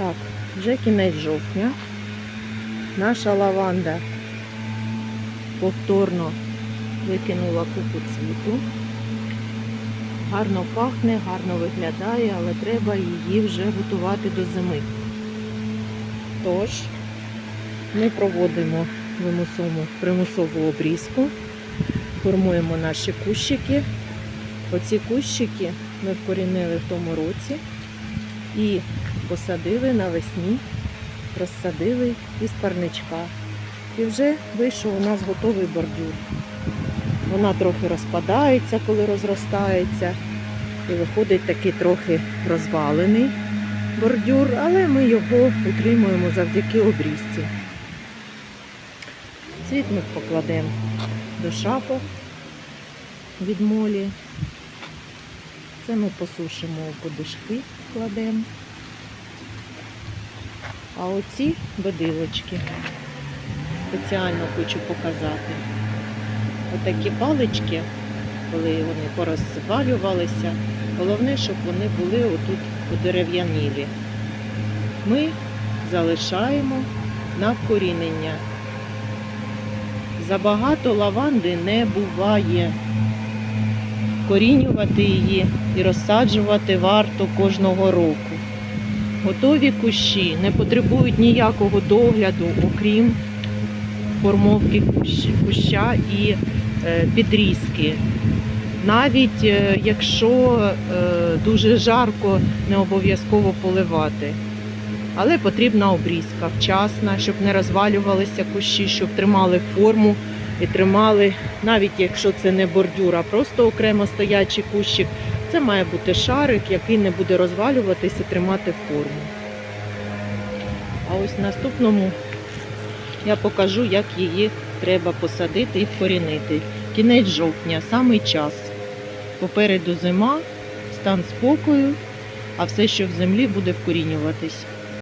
Так, вже кінець жовтня. Наша лаванда повторно викинула купу цвіту. Гарно пахне, гарно виглядає, але треба її вже готувати до зими. Тож, ми проводимо вимусову, примусову обрізку, формуємо наші кущики. Оці кущики ми вкорінили в тому році і посадили навесні, розсадили із парничка. І вже вийшов у нас готовий бордюр. Вона трохи розпадається, коли розростається. І виходить такий трохи розвалений бордюр, але ми його утримуємо завдяки обрізці. Цвіт ми покладемо до шапок від молі. Це ми посушимо у подушки, кладемо. А оці бодилочки спеціально хочу показати. Отакі палички, коли вони порозвалювалися, головне, щоб вони були отут подерев'янілі. Ми залишаємо на вкорінення. Забагато лаванди не буває. Корінювати її і розсаджувати варто кожного року. Готові кущі не потребують ніякого догляду, окрім формовки куща і е, підрізки. Навіть е, якщо е, дуже жарко, не обов'язково поливати. Але потрібна обрізка вчасна, щоб не розвалювалися кущі, щоб тримали форму і тримали, навіть якщо це не бордюр, а просто окремо стоячий кущик, це має бути шарик, який не буде розвалюватись і тримати форму. А ось в наступному я покажу, як її треба посадити і вкорінити. Кінець жовтня, самий час. Попереду зима, стан спокою, а все, що в землі, буде вкорінюватись.